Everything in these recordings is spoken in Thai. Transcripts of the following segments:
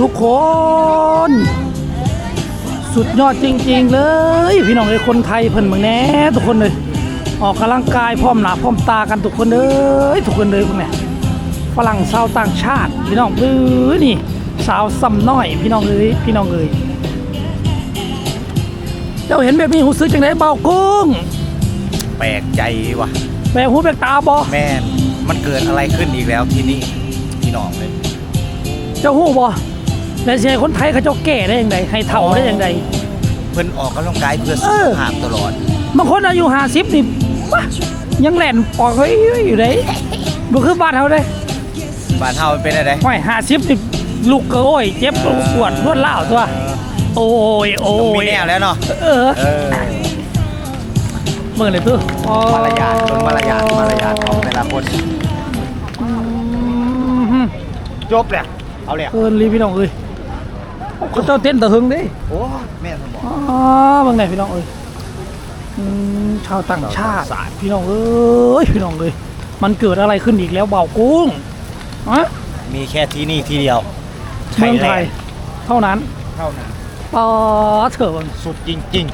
ทุกคน สุดยอดจริง ๆ เลย พี่น้องเอ้ยคนไทยเพิ่นเมืองแหน่ทุกคนเลย ออกกำลังกายพร้อมหน้าพร้อมตากันทุกคนเลยทุกคนเลยพวกเนี่ยฝรั่งชาวต่างชาติ พี่น้องเอ้ยนี่ สาวซ้ำน้อย พี่น้องเอ้ยพี่น้องเอ้ยเจ้าเห็นแบบนี้หูซื้อจังไดเบากุ้งแปลกใจว่ะแบกหูแบกตาบอแม่นมันเกิดอะไรขึ้นอีกแล้วที่นี่พี่น้องเลย เจ้าหูบอ แล้วสิให้คนไทยเขาเจ้าแก่ได้ยังไงให้เฒ่าได้ยังไง เพิ่นออกกำลังกายเพื่อสุเอขอภาพตลอด บางคนอายุห้าสิบนี่วะยังแหลนปอกเฮ้ยอยู่เลยบ่คือบ้านเขาเลยบ้านเฮามันเป็นอะไรห้อยห้าสิบนี่ลูกก็โอ้ยเจ็บปวดรวดเล่าวตัว โอ้ยโอ้ต้องมียแนวแล้วเนาะเออเออเมื่อเลยตัวมารยาทคนมารยาทมารยาทของแต่ละคนอืมจบแล้วเอาแล้วเออรีพี่น้องเอ้ย เขาเจ้าเต้นตะหึงเดิโอ้แม่สมบอกอ๋อบางไงพี่น้องเอ้ยอืมชาวต่างชาติชาวต่างชาติพี่น้องเอ้ยพี่น้องเอ้ยมันเกิดอะไรขึ้นอีกแล้วเบากุ้งอะมีแค่ที่นี่ที่เดียวเมืองไทยเท่านั้นเท่านั้นปอเถอะสุดจริง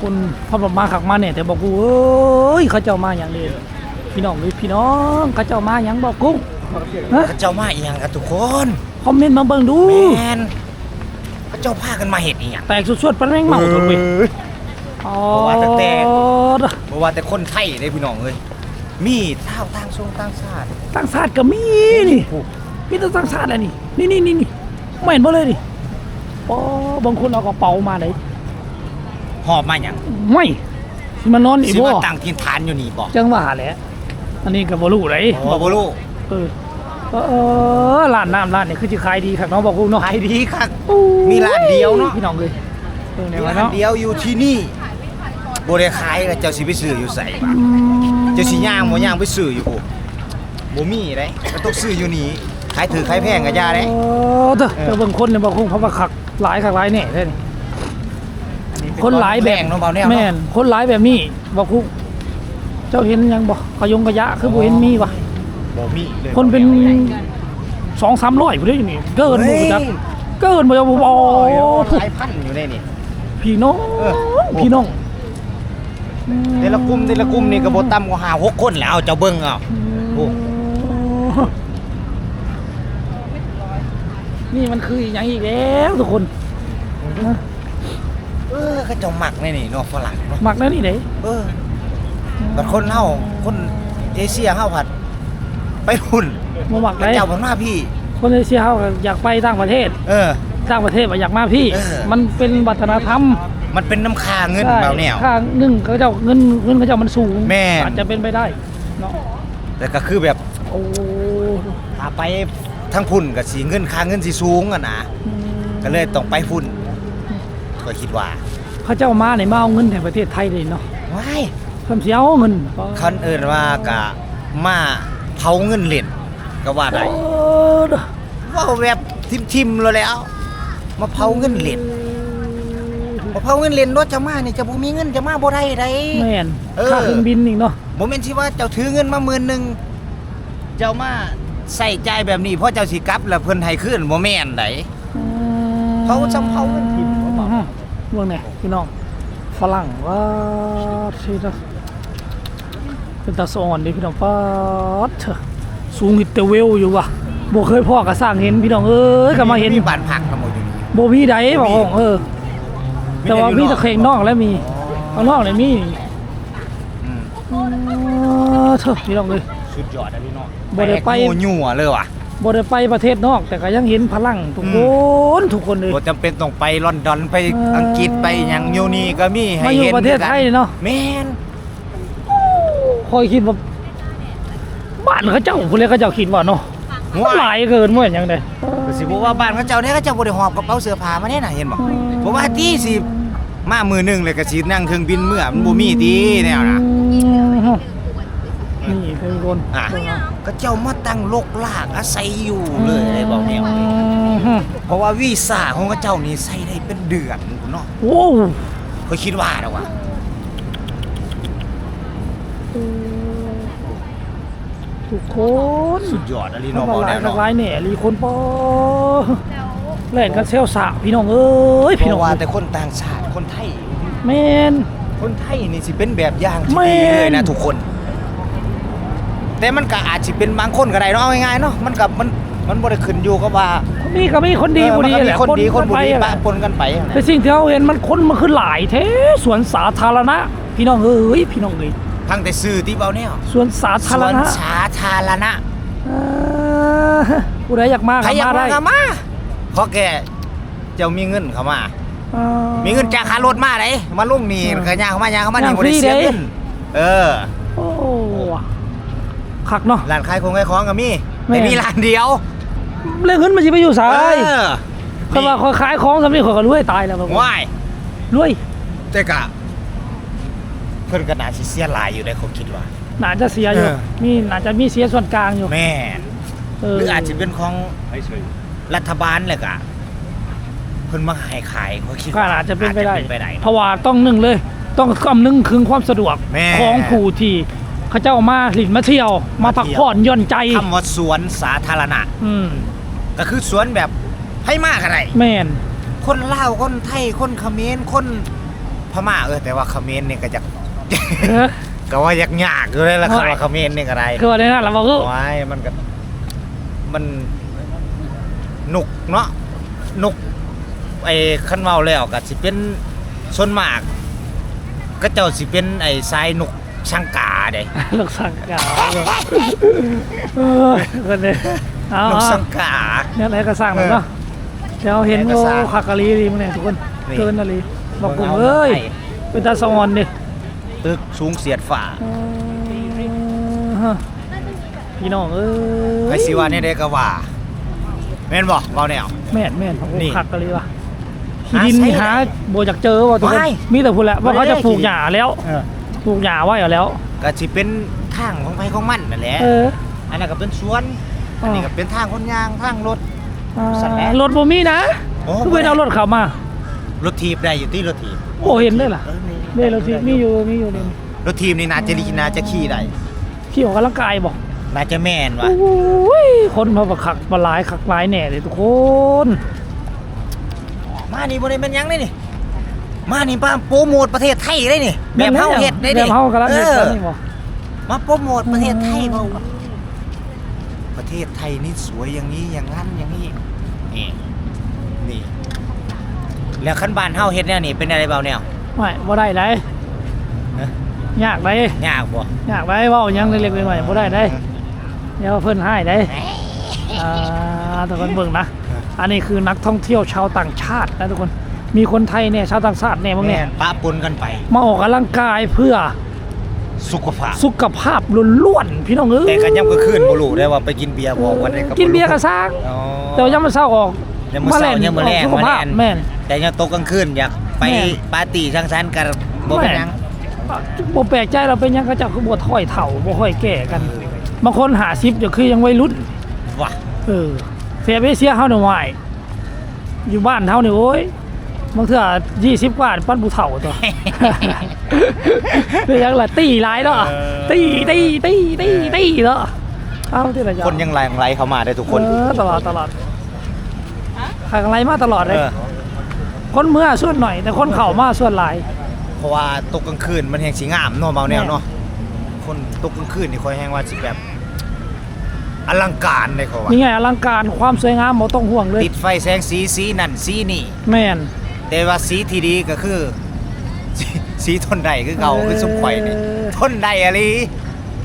คุณพ่อบอกมาขักมาเนี่ยแต่บอกกูเอ้ยเขาเจ้ามาอย่างนี้พี่น้องเอ้ยพี่น้องเขาเจ้ามาอย่างบอกกุ้งฮะๆพระเจ้ามาอีหยังกันทุกคนคอมเมนต์มาเบิ่งดูแม่นพระ เจ้าพากันมาเห็ดอีหยังแตกสุดๆปันแม่งเมาถดเว้ยอ๋อว่าแต่แตกเพราะว่าแต่คนไทยเลยพี่น้องเอ้ยมีเท่าต่างชงต่างชาติต่างชาติก็มีนี่มีแต่ต่างชาติแหละนี่นี่นี่นี่นี่ไม่เห็นบ่เลยนี่อ๋อบางคนเอากระเป๋ามาเลยหอบมาหยังไม่สิมานอนอีกสิบ่มาตั้งถิ่นฐานอยู่นี่บ่จังหวะแหละอันนี้ก็บ่รู้เลยบ่บ่รู้เออ เออเออร้านน้ำร้านนี่คือสิขายดีครับน้องบอกกูเนาะขายดีครับมีร้านเดียวเนาะพี่น้องเลยเออไหนมีวะร้านเนาะเดียวอยู่ที่นี่บ่ได้ขายแล้วเจ้าสิไปซื้ออยู่ไสบ่ะเจ้าสิย่างบ่ย่างไปซื้ออยู่บ่บ่มีเด้ก็ต้องซื้ออยู่นี่ขายถือขายแพงก็อย่าเด้โอ้เด้อแต่เบิ่งคนเนี่ยบอกคงเพราะว่าคักหลายคักหลายแน่เด้นี่คนหลายแบบเนาะเบาแนวแม่เนาะนคนหลายแบบนี้บอกคุเจ้าเห็นยังบ่ขยงกระยะคือบ่เห็นมีวะ บ่มีเลยคนเป็นสองสามร้อยผู้ได้อยู่นี่เกินบ่จักเกินบ่จะบ่บ่โอ้ยถูกหลายพันอยู่ในนี่พี่น้องเออพี่น้องแต่ละกลุ่มแต่ละกลุ่มนี่ก็บ่ต่ำกว่า5 6คนแล้วเอาเจ้าเบิ่งเอาโอ้นี่มันคืออีกอย่างอีกแล้วทุกคนเออเขาเจ้ามักแน่นี่เนาะฝรั่งเนาะหมักแล้วนี่เด้เออบัดคนเฮาคนเอเชียเฮาผัด ไปหุ่นบ่หมักพได้ระเจ้าเพิ่นมาพี่ คนเอเชียเขาก็อยากไปต่างประเทศ เออต่างประเทศว่าอยากมาพี่เออมันเป็นวัฒนธรรม มันเป็นน้ำคาเงินใช่เบาแนวค่าเงินเขาเจ้าเงินเงินเขาเจ้ามันสูงแม่นอาจจะเป็นไปได้เนาะแต่ก็คือแบบโอ้ถ้าไปทั้งพุ่นก็สิเงินค่าเงินสิสูงอะนะก็เลยต้องไปพุ่นก็คิดว่า เขาเจ้ามาในมาเอาเงินในประเทศไทยเลยเนาะว้ายเพิ่มเสียเอาเงินคันเอิ้นว่ากะมา เผาเงินเล่นก็ว่าได้โอ้เด้อเว่าแบบทิมๆแล้วแหล้ว มาเผาเงินเล่นมาเผาเงินเล่นรถจะมานี่จะบ่มีเงินจะมาบ่ได้ไดแม่นเออค่าเครื่องบินอีกเนาะบ่แม่นสิว่าเจ้าถือเงินมาหมื่นหนึงเจ้ามาใส่ใจายแบบนี้เพราะเจ้าสิกลับแล้วเพิ่นให้คืนบ่แม่นไดเผาซ้ำเผาเงินทิ่มอืมเรื่องไหนพี่น้องฝรั่งว่าที่นะ เป็นตาสอนดิพี่น้องป้าดเถอะสูงฮิตเตอร์เวลอยู่ว่ะบ่เคยพ่อก็สร้างเห็นพี่น้องเอ้ยก็มาเห็นมีบ้านพักทั้งหมดอยู่นี่บ่มีใดบอกว่าเออ แต่ว่ามีแตะเคงนอกแล้วมีข้างนอกเลยมีอืมเออเถอะพี่น้องเอ้ยสุดยอดอะพี่น้องบ่ได้ไปแปลกโง่ยั่วเลยว่ะบ่ได้ไปประเทศนอก แต่ก็ยังเห็นพลังทุกคนทุกคนเลยบ่จำเป็นต้องไปลอนดอนไปเอออัอังกฤษไปหยังอยู่นี่ก็มีให้มาอยู่เห็นประเทศไทยเนาะแม่น คอยคิดว่าบ้านเขาเจ้าผู้เรียกเขาเจ้าคิดว่าเนาะมันหลายเกินว่าอย่างไดก็สิบอกว่าบ้านเขาเจ้าเนี่ยเขาเจ้าบ่ได้หอบกระเป๋าเสื้อผ้ามาเนี่ยน่ะเห็นบ่เพราะว่าที่สิมามือหนึงเลยก็สินั่งเครื่องบินเมื่อมันบ่มีติแนวน่ะนี่คือคนอะก็เจ้ามาตั้งลกลากอาศัยอยู่เลยได้บอกแนวนี้เพราะว่าวีซ่าของเขาเจ้านี่ใช้ได้เป็นเดือนพุ่นเนาะโว้วก็คิดว่าแล้วว่า ทุกคนสุดยอดอะลีน้เนาะองบอกหลาแล้ยวหลาเนาะกหลายเนี่ยรีคนปอเล่นกันเซลสะพี่น้องเอ้ยเพพี่น้องราะว่าแต่คนต่างชาติคนไทยแม่นคนไทยนี่สิเป็นแบบอย่างที่แม่ดีนเลยนะทุกคน แต่มันก็อาจสิเป็นบางคนก็ได้เนาะเอาง่ายๆเนาะมันกับมันมันบ่ได้ขึ้นอยู่กับว่ามีก็มีคนดีเออบ่มันดีก็แหมีละคนดีคนบ่ดีไปปะปนกันไปแต่สิ่งที่เราเห็นมันคนมันคือหลายแท้สวนสาธารณะ พี่น้องเอ้ยพี่น้องเอ้ย ทั้งแต่ซื้อที่เบาแนวสวนสาสธารวนณะสาธารณะเอ่อผู้ใดอยากมาใครอยากมามาได้ก็มาเพราะแกเจ้ามีเงินเข้ามาเอ่อมีเงินจากค่ารถมาได้มาลงนี่เออก็ย่างเข้ามายางเข้ามาย่านี่งบ่ได้เสียฟรีเด้ เงินเออโอ้คักเนาะ ร้านขายของขายของก็มีแม่ แต่มีร้านเดียวเรื่องเงินมันสิไปอยู่ไสเออคำว่าขอยขายของสำนี้ขอยก็รวยตายแล้วบ่ว้ายรวยแต่กะเพิ่นก็น่าสิเสียหลายอยู่ได้เขาคิดว่าน่าจะเสียอยู่ เออ มีน่าจะมีเสียส่วนกลางอยู่แม่นเออหรืออาจจะเป็นของรัฐบาลแหละกะเพิ่นมาให้ขายเขาคิดก็ว่าอาจจะเป็นไปได้ อาจจะเป็นไปได้เพราะว่าต้องหนึ่งเลย ต้องคำนึงถึงความสะดวกแม่ ของผู้ที่เขาเจ้ามาหลินมาเที่ยว มาพักผ่อนหย่อนใจคำว่าสวนสาธารณะ อืมก็คือสวนแบบให้มากอะไร แม่น คนลาวคนไทยคนเขมรคนพม่าเออแต่ว่าเขมรนี่ก็จะเออ ก็ว่าอยากยากอยู่เลยละโอ้ยคำว่าเขมรนี่ก็ได้คือว่าในนั้นเราบอกคือว้ายมันก็มันหนุกเนาะหนุกไอ้คันเว้าแล้วก็สิเป็นส่วนมาก ก็เจ้าสิเป็นไอ้ทรายหนุกช่างกาเด้ลูกสังกาเออคนนี้เอาหนุกเอาช่างกาเนี่ยอะไรก็สร้างแล้วเนาะเดี๋ยวเห็นเออก็โอ้สร้างคักกะลีดีมั้งเนี่ยทุกคนนี่ เกินอะไรบอกกลุ่มเอาเอ้ยไปเป็นตาสวรรค์ดิ ตึกสูงเสียดฝ่าเออฮะพี่น้องเอ้ยไปสิว่าเนี่ยได้ก็ว่าแม่นบ่เว้าแนวแม่นแม่นผมนี่ขัดกันเลยว่ะหาที่ดินใช้นี่หาโบจากเจอว่ะทุกคนว้ายมีแต่พูดแหละว่าเขาจะปลูกไม่ได้หญ้าแล้วปลูกหญ้าไว้อยู่แล้วก็สิเป็นทางของไผของมันนั่นแหละเอออันนั้นก็เป็นสวนอันนี้ก็เป็นทางคนยางทางรถอ่าสั่นแหละรถบ่มีนะโอ้คือไปเอารถเขามา รถทีบได้อยู่ที่รถทีบโอ้เห็นเลยล่ะออนี่เด้รถที่มีอยู่มีอยู่นี่รถทีมนี่น่าจะดีน่าจะขี่ได้ขี่ออกกำลังกายบอกน่าจะแม่นว่ะโอ้ยคนมาบักขักมาหลายขักหลายแน่เลยทุกคนมานี่บ่ได้แม่นหยังเลยนี่มานี่ป้าโปรโมทประเทศไทยเลยนี่แบบเฮาเฮ็ดได้แบนี่บเฮากำลังเฮ็ดอตออนนี้บอกมาโปรโมทประเทศไทยเบ่ประเทศไทยนี่สวยอย่างนี้อย่างนั้นอย่างนี้นี่นี่ แล้วคันบ้านเฮาเฮ็ดแนวนี่เป็นอะไรเบาแนวไม่บ่ได้ได้ฮะยากได้ยากบ่ยากได้เว้าหยังเล็กๆน้อยๆบ่ได้ได้เดี๋ยวเพิ่นให้ได้อ่าทุกคนเบิ่งนะ อันนี้คือนักท่องเที่ยวชาวต่างชาตินะทุกคน มีคนไทยเนี่ยชาวต่างชาติเนี่ยบางเนี่ยปะปนกันไป มาออกกำลังกายเพื่อสุขภาพสุขภาพล้วนๆพี่น้องเอ้ยแต่ก็ยังก็ขึ้นบ่รู้ได้ว่าไปกินเบียร์บ่วันนี้ก็บ่กินเบียร์ก็สร้างอ๋อแต่ว่ายังมาเศร้าออก ยังมื้อเช้าล่นยังมื้อแลงกสุขภาพมาแล่นแม่นแต่ยังตกกลางคืนอยากไปแม่ปาร์ตี้สังสรรค์กันบ่เป็นหยังบ่แปลกใจเราเป็นหยังเขาเจ้าคือบ่ถอยเถ่าบ่ค่อยแก่กันบางคนหาซิปจะคือยังวัยรุ่นว่ะเออเสียไปเสียเฮาหน่อยอยู่บ้านเฮานี่โอ้ยบางเทื่อ20กว่าปั้นผู้เฒ่าตัวเป็นหยังล่ะตีหลายเนาะตีตีตีตีตีเนาะเอ้าที่ไหนจ้ะคนยังไหลไหลเข้ามาได้ทุกคนเออตลอดตลอด ขายอะไรมาตลอดเลย เออ คนเมื่อส่วนหน่อย แต่คนเข่ามาส่วนหลาย เพราะว่าตกกลางคืนมันแฮงสิงามเนาะเบาแนวแม่เนาะคนตกกลางคืนนี่คอยแฮงว่าสิแบบอลังการเลยเขาว่านี่ไงอลังการความสวยงามบ่ต้องห่วงเลย ติดไฟแสงสีสีนั่นสีนี่ แม่นแต่ว่าสีที่ดีก็คือ สีสีทนได้คือเก่าเออคือสมข่อยนี่ทนได้อะลี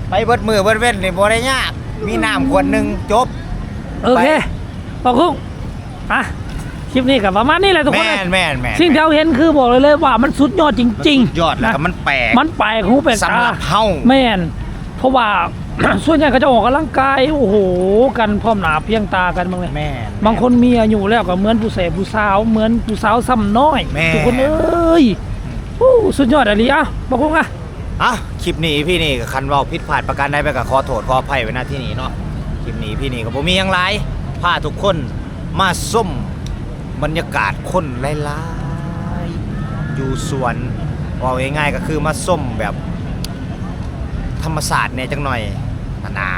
ไปเบิดมือเบิดเว้นนี่บ่ได้ยากมีน้ำขวดหนึงจบ โอเคขอบคุณ อะคลิปนี้กับประมาณนี้แหละทุกคนแม่นแม่นแม่นสิ่งที่เราเห็นคือบอกเลยเลยว่ามันสุดยอดจริงยอดแล้วก็นะมันแปลกมันแปลกหูแปลกสำตาหรับเฮาแม่นเพราะว่า ส่วนใหญ่เขาจะออกกำลังกายโอ้โหกันพร้อมหนาเพียงตากันบางเลยแม่นบางคนมีอายุแล้วก็เหมือนผู้เสพผู้สาวเหมือนผู้สาวซ้ำน้อยแม่ทุกคนเอ้ยโอ้สุดยอดอะไรอะบอกคุณอะอะคลิปนี้พี่นี่ก็คันเว้าผิดพลาดประการใดไปก็ขอโทษขออภัยไว้ณที่นี้เนาะคลิปนี้พี่นี่ก็บ่มีหยังหลายพาทุกคน มาส้มบรรยากาศคนหลายๆอยู่สวนว่าง่ายๆก็คือมาส้มแบบธรรมศาสตร์เนี่ยจังหน่อยนานา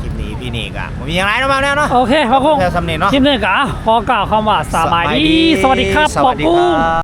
คลิปนี้พี่นี่ก็บ่มีหยังหลายเนาะมาแล้วเนาะโอเคพ่อกุ้งแค่สำเนียงเนาะคลิปนี้ก็อะขอกล่าวคำว่าสบายดี สวัสดีครับสพ่อวัสดีกุ้คงรับ